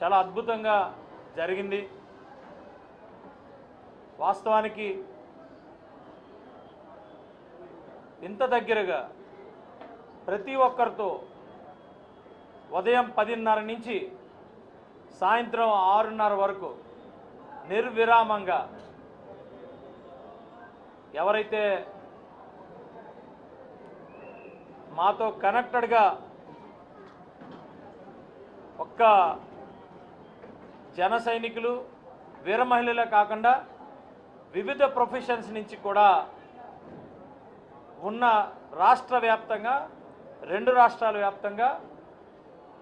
చాలా అద్భుతంగా జరిగింది. వాస్తవానికి ఇంత దగ్గరగా ప్రతి ఒక్కరితో ఉదయం పదిన్నర నుంచి సాయంత్రం ఆరున్నర వరకు నిర్విరామంగా ఎవరైతే మాతో కనెక్టెడ్గా ఒక్క జన సైనికులు వీర మహిళలే కాకుండా వివిధ ప్రొఫెషన్స్ నుంచి కూడా ఉన్న రాష్ట్ర వ్యాప్తంగా రెండు రాష్ట్రాల వ్యాప్తంగా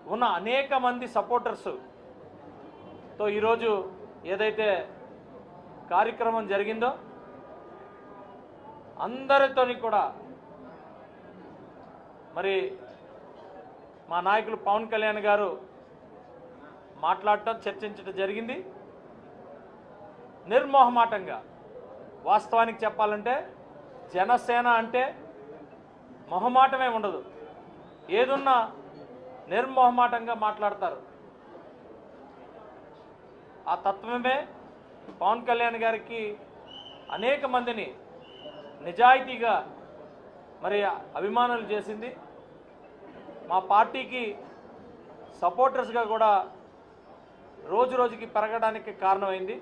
ఉన్న అనేక మంది సపోర్టర్స్తో ఈరోజు ఏదైతే కార్యక్రమం జరిగిందో అందరితోని కూడా మరి మా నాయకులు పవన్ కళ్యాణ్ గారు మాట్లాడటం చర్చించడం జరిగింది. నిర్మోహమాటంగా. వాస్తవానికి చెప్పాలంటే జనసేన అంటే మొహమాటమే ఉండదు. ఏదున్నా నిర్మోహమాటంగా మాట్లాడతారు. ఆ తత్వమే పవన్ కళ్యాణ్ గారికి అనేక మందిని నిజాయితీగా మరి అభిమానులు చేసింది. మా పార్టీకి సపోర్టర్స్గా కూడా రోజు రోజుకి పెరగడానికి కారణమైంది.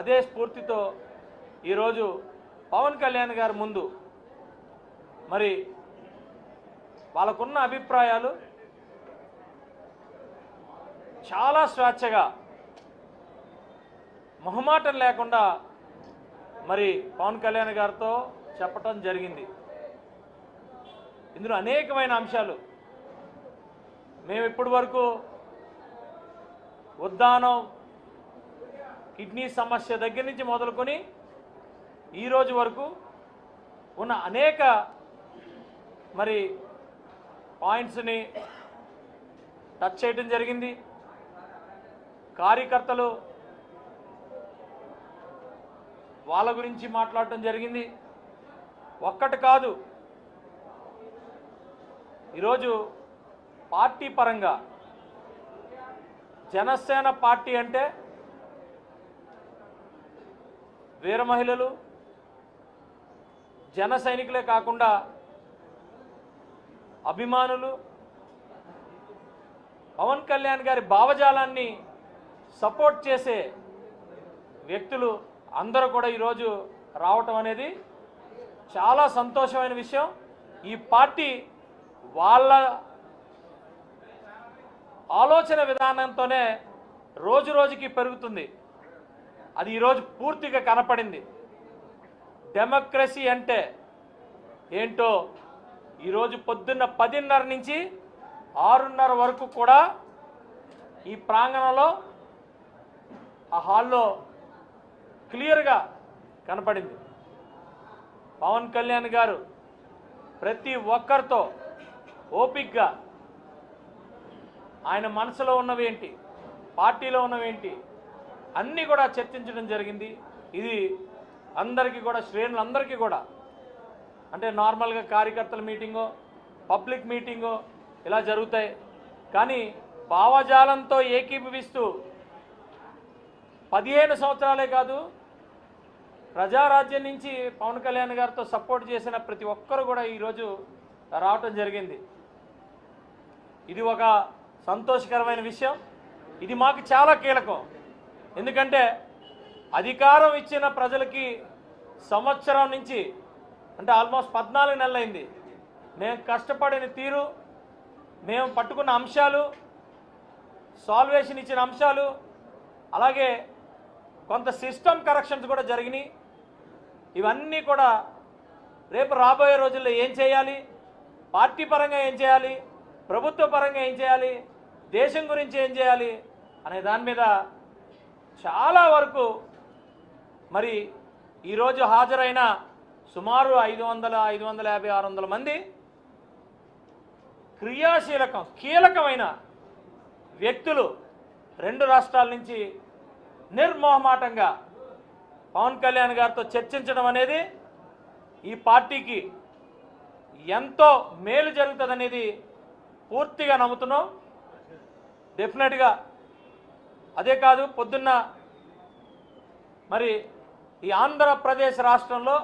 అదే స్ఫూర్తితో ఈరోజు పవన్ కళ్యాణ్ గారి ముందు మరి వాళ్ళకున్న అభిప్రాయాలు చాలా స్వేచ్ఛగా మొహమాటం లేకుండా మరి పవన్ కళ్యాణ్ గారితో చెప్పటం జరిగింది. ఇందులో అనేకమైన అంశాలు. మేము ఇప్పటి వరకు ఉద్దానం కిడ్నీ సమస్య దగ్గర నుంచి మొదలుకొని ఈరోజు వరకు ఉన్న అనేక మరి పాయింట్స్ని టచ్ చేయడం జరిగింది. కార్యకర్తలు వాళ్ళ గురించి మాట్లాడటం జరిగింది. ఒక్కటి కాదు ఈరోజు పార్టీ పరంగా జనసేన పార్టీ అంటే వీర మహిళలు జన సైనికులే కాకుండా అభిమానులు పవన్ కళ్యాణ్ గారి భావజాలాన్ని సపోర్ట్ చేసే వ్యక్తులు అందరూ కూడా ఈరోజు రావటం అనేది చాలా సంతోషమైన విషయం. ఈ పార్టీ వాళ్ళ ఆలోచన విధానంతోనే రోజు రోజుకి పెరుగుతుంది. అది ఈరోజు పూర్తిగా కనపడింది. డెమోక్రసీ అంటే ఏంటో ఈరోజు పొద్దున్న పదిన్నర నుంచి ఆరున్నర వరకు కూడా ఈ ప్రాంగణంలో ఆ హాల్లో క్లియర్గా కనపడింది. పవన్ కళ్యాణ్ గారు ప్రతి ఒక్కరితో ఓపిక్గా ఆయన మనసులో ఉన్నవేంటి? పార్టీలో ఉన్నవేంటి? అన్నీ కూడా చర్చించడం జరిగింది. ఇది అందరికీ కూడా శ్రేణులందరికీ కూడా. అంటే నార్మల్గా కార్యకర్తల మీటింగో పబ్లిక్ మీటింగో ఇలా జరుగుతాయి. కానీ భావజాలంతో ఏకీభవిస్తూ పదిహేను సంవత్సరాలే కాదు ప్రజారాజ్యం నుంచి పవన్ కళ్యాణ్ గారితో సపోర్ట్ చేసిన ప్రతి ఒక్కరు కూడా ఈరోజు రావటం జరిగింది. ఇది ఒక సంతోషకరమైన విషయం. ఇది మాకు చాలా కీలకం. ఎందుకంటే అధికారం ఇచ్చిన ప్రజలకి సంవత్సరం నుంచి అంటే ఆల్మోస్ట్ పద్నాలుగు నెలలైంది. మేము కష్టపడిన తీరు మేము పట్టుకున్న అంశాలు సాల్వేషన్ ఇచ్చిన అంశాలు అలాగే కొంత సిస్టమ్ కరెక్షన్స్ కూడా జరిగినాయి. ఇవన్నీ కూడా రేపు రాబోయే రోజుల్లో ఏం చేయాలి? పార్టీ పరంగా ఏం చేయాలి? ప్రభుత్వ పరంగా ఏం చేయాలి? దేశం గురించి ఏం చేయాలి అనే దాని మీద చాలా వరకు మరి ఈరోజు హాజరైన సుమారు ఐదు వందల ఐదు వందల యాభై ఆరు వందల మంది క్రియాశీలకం కీలకమైన వ్యక్తులు రెండు రాష్ట్రాల నుంచి నిర్మోహమాటంగా పవన్ కళ్యాణ్ గారితో చర్చించడం అనేది ఈ పార్టీకి ఎంతో మేలు జరుగుతుందనేది పూర్తిగా నమ్ముతున్నాం. డెఫినెట్గా అదే కాదు పొద్దున్న మరి ఈ ఆంధ్రప్రదేశ్ రాష్ట్రంలో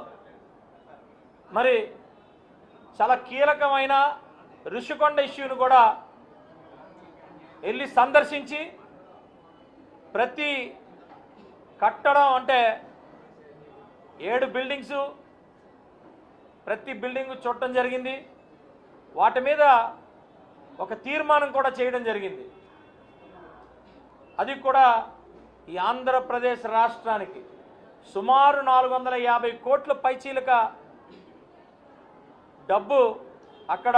మరి చాలా కీలకమైన ఋషికొండ ఇష్యూను కూడా వెళ్ళి సందర్శించి ప్రతి కట్టడం అంటే ఏడు బిల్డింగ్స్ ప్రతి బిల్డింగ్ చూడటం జరిగింది. వాటి మీద ఒక తీర్మానం కూడా చేయడం జరిగింది. అది కూడా ఈ ఆంధ్రప్రదేశ్ రాష్ట్రానికి సుమారు నాలుగు వందల యాభై కోట్ల పైచీలక డబ్బు అక్కడ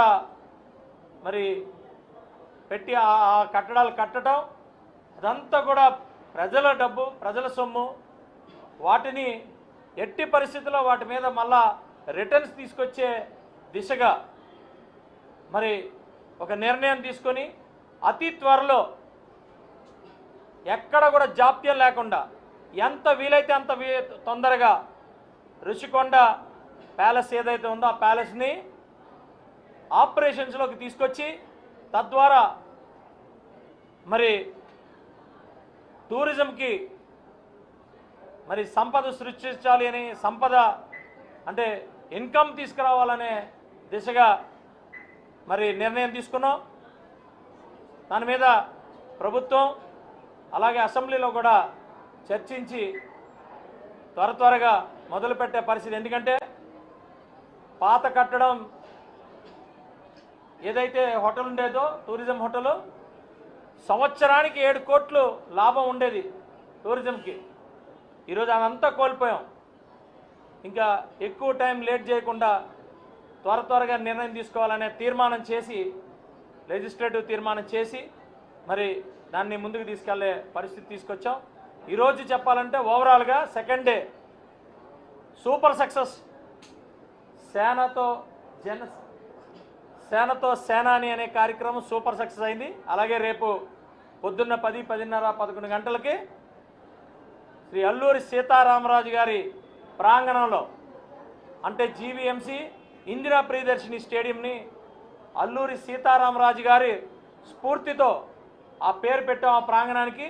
మరి పెట్టి ఆ కట్టడాలు కట్టడం అదంతా కూడా ప్రజల డబ్బు ప్రజల సొమ్ము. వాటిని ఎట్టి పరిస్థితుల్లో వాటి మీద మళ్ళా రిటర్న్స్ తీసుకొచ్చే దిశగా మరి ఒక నిర్ణయం తీసుకొని అతి త్వరలో ఎక్కడ కూడా జాప్యం లేకుండా ఎంత వీలైతే అంత వీ తొందరగా రుషికొండ ప్యాలెస్ ఏదైతే ఉందో ఆ ప్యాలెస్ని ఆపరేషన్స్లోకి తీసుకొచ్చి తద్వారా మరి టూరిజంకి మరి సంపద సృష్టించాలి అని సంపద అంటే ఇన్కమ్ తీసుకురావాలనే దిశగా మరి నిర్ణయం తీసుకున్నాం. దాని మీద ప్రభుత్వం అలాగే అసెంబ్లీలో కూడా చర్చించి త్వర త్వరగా మొదలుపెట్టే పరిస్థితి. ఎందుకంటే పాత కట్టడం ఏదైతే హోటల్ ఉండేదో టూరిజం హోటల్ సంవత్సరానికి ఏడు కోట్లు లాభం ఉండేది టూరిజంకి. ఈరోజు అదంతా కోల్పోయాం. ఇంకా ఎక్కువ టైం లేట్ చేయకుండా త్వర త్వరగా నిర్ణయం తీసుకోవాలనే తీర్మానం చేసి లెజిస్లేటివ్ తీర్మానం చేసి మరి దాన్ని ముందుకు తీసుకెళ్ళే పరిస్థితి తీసుకొచ్చాం. ఈరోజు చెప్పాలంటే ఓవరాల్గా సెకండ్ డే సూపర్ సక్సెస్ సేనతో జన సేనతో సేనాని అనే కార్యక్రమం సూపర్ సక్సెస్ అయింది. అలాగే రేపు పొద్దున్న పది పదిన్నర పదకొండు గంటలకి శ్రీ అల్లూరి సీతారామరాజు గారి ప్రాంగణంలో అంటే జీవీఎంసీ ఇందిరా ప్రియదర్శిని స్టేడియంని అల్లూరి సీతారామరాజు గారి స్ఫూర్తితో ఆ పేరు పెట్టాం ఆ ప్రాంగణానికి.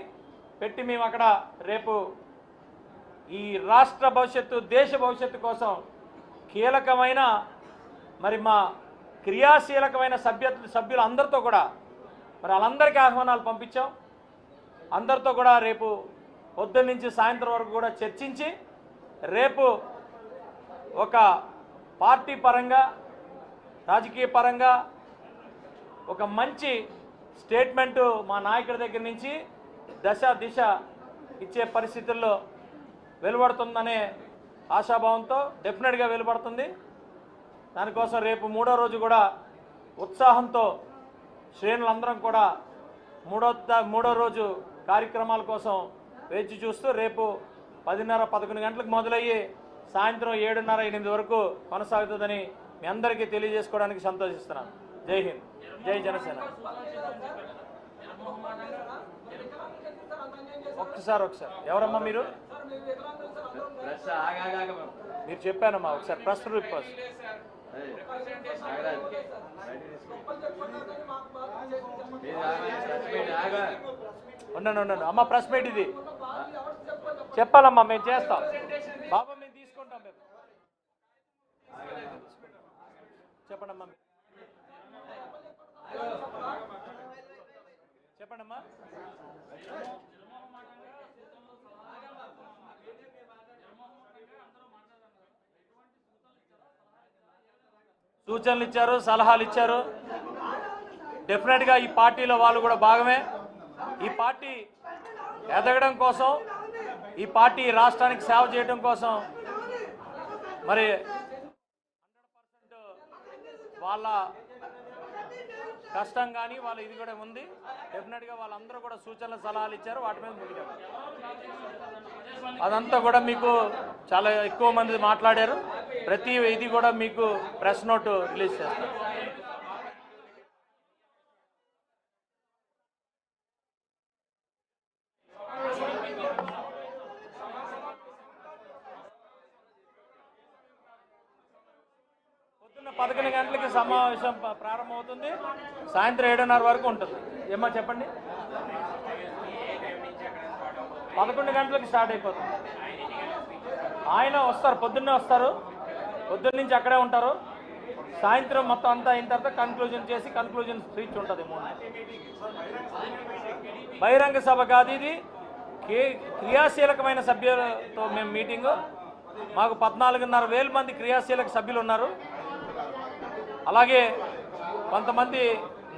పెట్టి మేము అక్కడ రేపు ఈ రాష్ట్ర భవిష్యత్తు దేశ భవిష్యత్తు కోసం కీలకమైన మరి మా క్రియాశీలకమైన సభ్య సభ్యులు అందరితో కూడా మరి వాళ్ళందరికీ ఆహ్వానాలు పంపించాం. అందరితో కూడా రేపు పొద్దున్న నుంచి సాయంత్రం వరకు కూడా చర్చించి రేపు ఒక పార్టీ పరంగా రాజకీయ పరంగా ఒక మంచి స్టేట్మెంటు మా నాయకుడి దగ్గర నుంచి దశ దిశ ఇచ్చే పరిస్థితుల్లో వెలువడుతుందనే ఆశాభావంతో డెఫినెట్గా వెలువడుతుంది. దానికోసం రేపు మూడో రోజు కూడా ఉత్సాహంతో శ్రేణులందరం కూడా మూడో మూడో రోజు కార్యక్రమాల కోసం వేచి చూస్తూ రేపు పదిన్నర పదకొండు గంటలకు మొదలయ్యి సాయంత్రం ఏడున్నర ఎనిమిది వరకు కొనసాగుతుందని మీ అందరికీ తెలియజేసుకోవడానికి సంతోషిస్తున్నాను. జై హింద్. జై జనసేన. ఒక్కసారి ఒకసారి ఎవరమ్మా మీరు? మీరు చెప్పానమ్మా ఒకసారి. ప్రెస్ రిపోర్ట్ నాగరాజ్ మీరు ఉండండి ఉండండి. అమ్మ ప్రెస్ మీట్ ఇది. చెప్పాలమ్మా మేము చేస్తాం. బాబా మేము తీసుకుంటాం మేము. చెప్పండమ్మా. చెప్పండమ్మా. సూచనలు ఇచ్చారు సలహాలు ఇచ్చారు. డెఫినెట్గా ఈ పార్టీలో వాళ్ళు కూడా భాగమే. ఈ పార్టీ ఎదగడం కోసం ఈ పార్టీ రాష్ట్రానికి సేవ చేయడం కోసం మరి 100% వాళ్ళ కష్టం కానీ వాళ్ళ ఇది కూడా ఉంది. డెఫినెట్గా వాళ్ళందరూ కూడా సూచనలు సలహాలు ఇచ్చారు. వాటి మీద ముందుకు అదంతా కూడా మీకు చాలా ఎక్కువ మంది మాట్లాడారు. ప్రతి ఇది కూడా మీకు ప్రెస్ నోట్ రిలీజ్ చేస్తారు పొద్దున్న పదకొండు గంటలకి సమావేశం ప్రారంభమవుతుంది. సాయంత్రం ఏడున్నర వరకు ఉంటుంది. ఏమో చెప్పండి. పదకొండు గంటలకు స్టార్ట్ అయిపోతుంది. ఆయన వస్తారు పొద్దున్నే వస్తారు. పొద్దున్న నుంచి అక్కడే ఉంటారు. సాయంత్రం మొత్తం అంతా అయిన తర్వాత కన్క్లూజన్ చేసి కన్క్లూజన్ స్పీచ్ ఉంటుంది మూడు. బహిరంగ సభ కాదు ఇది. కే- క్రియాశీలకమైన సభ్యులతో మేము మీటింగు మాకు పద్నాలుగున్నర వేల మంది క్రియాశీలక సభ్యులు ఉన్నారు. అలాగే కొంతమంది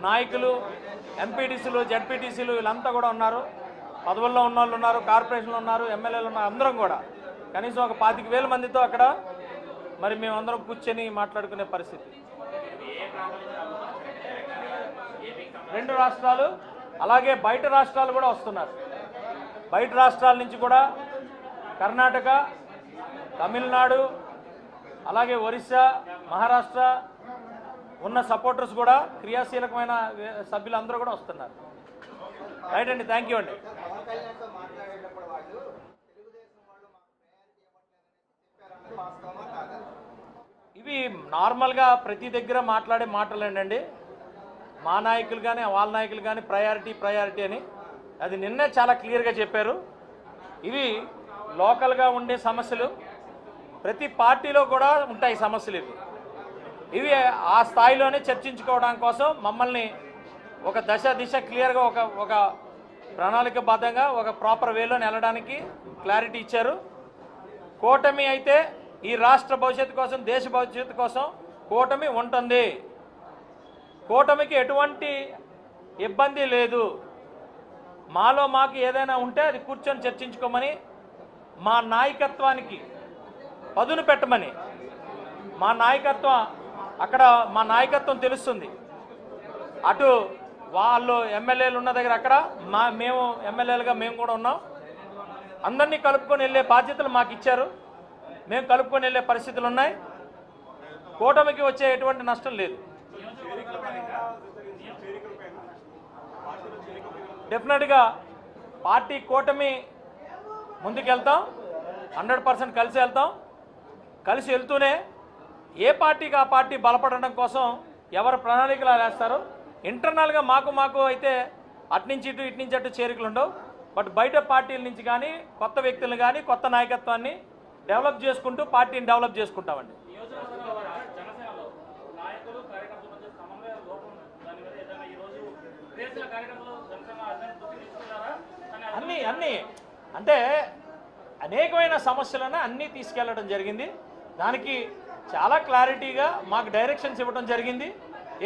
నాయకులు ఎంపీటీసీలు జడ్పీటీసీలు వీళ్ళంతా కూడా ఉన్నారు. పదవుల్లో ఉన్న వాళ్ళు ఉన్నారు కార్పొరేషన్లు ఉన్నారు ఎమ్మెల్యేలు ఉన్నారు అందరం కూడా. కనీసం ఒక పాతిక వేల మందితో అక్కడ మరి మేమందరం కూర్చొని మాట్లాడుకునే పరిస్థితి. రెండు రాష్ట్రాలు అలాగే బయట రాష్ట్రాలు కూడా వస్తున్నారు. బయట రాష్ట్రాల నుంచి కూడా కర్ణాటక తమిళనాడు అలాగే ఒరిస్సా మహారాష్ట్ర ఉన్న సపోర్టర్స్ కూడా క్రియాశీలకమైన సభ్యులందరూ కూడా వస్తున్నారు. రైట్ అండి థ్యాంక్ యూ అండి. ఇవి నార్మల్గా ప్రతి దగ్గర మాట్లాడే మాటలేండి మా నాయకులు కానీ వాళ్ళ నాయకులు కానీ ప్రయారిటీ ప్రయారిటీ అని. అది నిన్నే చాలా క్లియర్గా చెప్పారు. ఇవి లోకల్గా ఉండే సమస్యలు. ప్రతి పార్టీలో కూడా ఉంటాయి సమస్యలు ఇవి. ఇవి ఆ స్థాయిలోనే చర్చించుకోవడం కోసం మమ్మల్ని ఒక దశ దిశ క్లియర్గా ఒక ఒక ప్రణాళికబద్ధంగా ఒక ప్రాపర్ వేలో వెళ్ళడానికి క్లారిటీ ఇచ్చారు. కూటమి అయితే ఈ రాష్ట్ర భవిష్యత్తు కోసం దేశ భవిష్యత్తు కోసం కూటమి ఉంటుంది. కూటమికి ఎటువంటి ఇబ్బంది లేదు. మాలో మాకు ఏదైనా ఉంటే అది కూర్చొని చర్చించుకోమని మా నాయకత్వానికి పదును పెట్టమని మా నాయకత్వం అక్కడ మా నాయకత్వం తెలుస్తుంది. అటు వాళ్ళు ఎమ్మెల్యేలు ఉన్న దగ్గర అక్కడ మా మేము ఎమ్మెల్యేలుగా మేము కూడా ఉన్నాం. అందరినీ కలుపుకొని వెళ్ళే బాధ్యతలు మాకు ఇచ్చారు. మేము కలుపుకొని వెళ్ళే పరిస్థితులు ఉన్నాయి. కూటమికి వచ్చే ఎటువంటి నష్టం లేదు. డెఫినెట్గా పార్టీ కూటమి ముందుకెళ్తాం. హండ్రెడ్ పర్సెంట్ కలిసి వెళ్తాం. కలిసి వెళ్తూనే ఏ పార్టీకి ఆ పార్టీ బలపడడం కోసం ఎవరు ప్రణాళికలు వేస్తారు? ఇంటర్నల్గా మాకు మాకు అయితే అట్నుంచి ఇటు ఇటు నుంచి అటు చేరికలు ఉండవు. బట్ బయట పార్టీల నుంచి కానీ కొత్త వ్యక్తులను కానీ కొత్త నాయకత్వాన్ని డెవలప్ చేసుకుంటూ పార్టీని డెవలప్ చేసుకుంటామండి. అన్నీ అన్నీ. అంటే అనేకమైన సమస్యలను అన్నీ తీసుకెళ్ళడం జరిగింది. దానికి చాలా క్లారిటీగా మాకు డైరెక్షన్స్ ఇవ్వడం జరిగింది.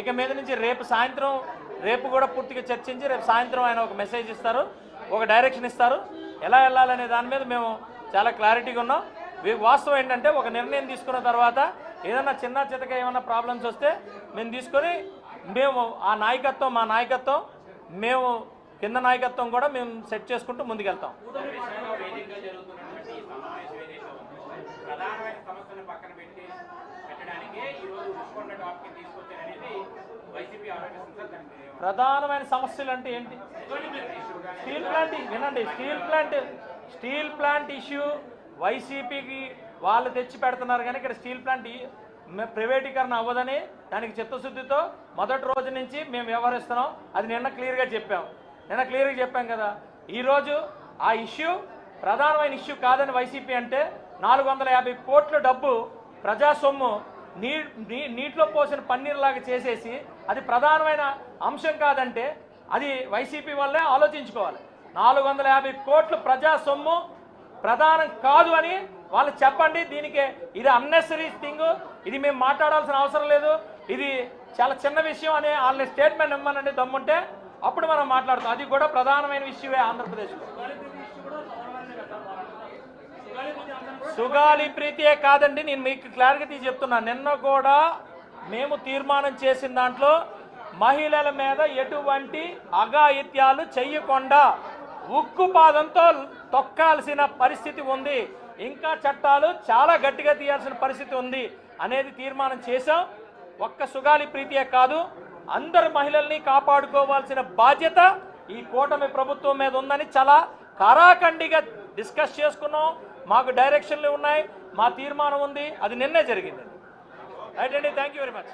ఇక మీద నుంచి రేపు సాయంత్రం రేపు కూడా పూర్తిగా చర్చించి రేపు సాయంత్రం ఆయన ఒక మెసేజ్ ఇస్తారు ఒక డైరెక్షన్ ఇస్తారు. ఎలా వెళ్ళాలనే దాని మీద మేము చాలా క్లారిటీగా ఉన్నాం. వాస్తవం ఏంటంటే ఒక నిర్ణయం తీసుకున్న తర్వాత ఏదైనా చిన్న చితక ఏమైనా ప్రాబ్లమ్స్ వస్తే మేము తీసుకొని మేము ఆ నాయకత్వం మా నాయకత్వం మేము కింద నాయకత్వం కూడా మేము సెట్ చేసుకుంటూ ముందుకెళ్తాం విషయంలో వేదికగా జరుగుతున్నటువంటి ఈ సమావేశం ఏదైతే ఉందో ప్రధానమైన సమస్యలను పక్కన పెట్టి పెట్టడానికి ఈ రోజు రుషికొండ టాపిక్ తీసుకొచ్చారనేది వైసీపీ ఆరోపిస్తుంది సార్ దానికి ఏమంటారు? ప్రధానమైన సమస్యలు అంటే ఏంటి? స్టీల్ ప్లాంట్ వినండి steel plant steel plant issue వైసీపీకి వాళ్ళు తెచ్చి పెడుతున్నారు కానీ ఇక్కడ స్టీల్ ప్లాంట్ ప్రైవేటీకరణ అవ్వదని దానికి చిత్తశుద్ధితో మొదటి రోజు నుంచి మేము వ్యవహరిస్తున్నాం. అది నిన్న క్లియర్గా చెప్పాం. నిన్న క్లియర్గా చెప్పాం కదా. ఈరోజు ఆ ఇష్యూ ప్రధానమైన ఇష్యూ కాదని వైసీపీ అంటే నాలుగు వందల యాభై కోట్ల డబ్బు ప్రజా సొమ్ము నీ నీ- నీటిలో పోసిన పన్నీరులాగా చేసేసి అది ప్రధానమైన అంశం కాదంటే అది వైసీపీ వల్లే ఆలోచించుకోవాలి. నాలుగు వందల యాభై కోట్లు ప్రజా సొమ్ము ప్రధానం కాదు అని వాళ్ళు చెప్పండి. దీనికి ఇది అన్నెసరీ థింగ్ ఇది మేము మాట్లాడాల్సిన అవసరం లేదు. ఇది చాలా చిన్న విషయం అని వాళ్ళని స్టేట్మెంట్ ఇవ్వమనండి దమ్ముంటే అప్పుడు మనం మాట్లాడతాం. అది కూడా ప్రధానమైన విషయమే ఆంధ్రప్రదేశ్లో సుగాలి ప్రీతియే కాదండి. నేను మీకు క్లారిటీ చెప్తున్నా. నిన్న కూడా మేము తీర్మానం చేసిన దాంట్లో మహిళల మీద ఎటువంటి అఘాయిత్యాలు చెయ్యకుండా ఉక్కు పాదంతో తొక్కాల్సిన పరిస్థితి ఉంది. ఇంకా చట్టాలు చాలా గట్టిగా తీయాల్సిన పరిస్థితి ఉంది అనేది తీర్మానం చేశాం. ఒక్క సుగాలి ప్రీతియే కాదు అందరు మహిళల్ని కాపాడుకోవాల్సిన బాధ్యత ఈ కూటమి ప్రభుత్వం మీద ఉందని చాలా కరాఖండిగా డిస్కస్ చేసుకున్నాం. మాకు డైరెక్షన్లు ఉన్నాయి మా తీర్మానం ఉంది. అది నిన్నే జరిగింది. రైట్ అండి థ్యాంక్ యూ వెరీ మచ్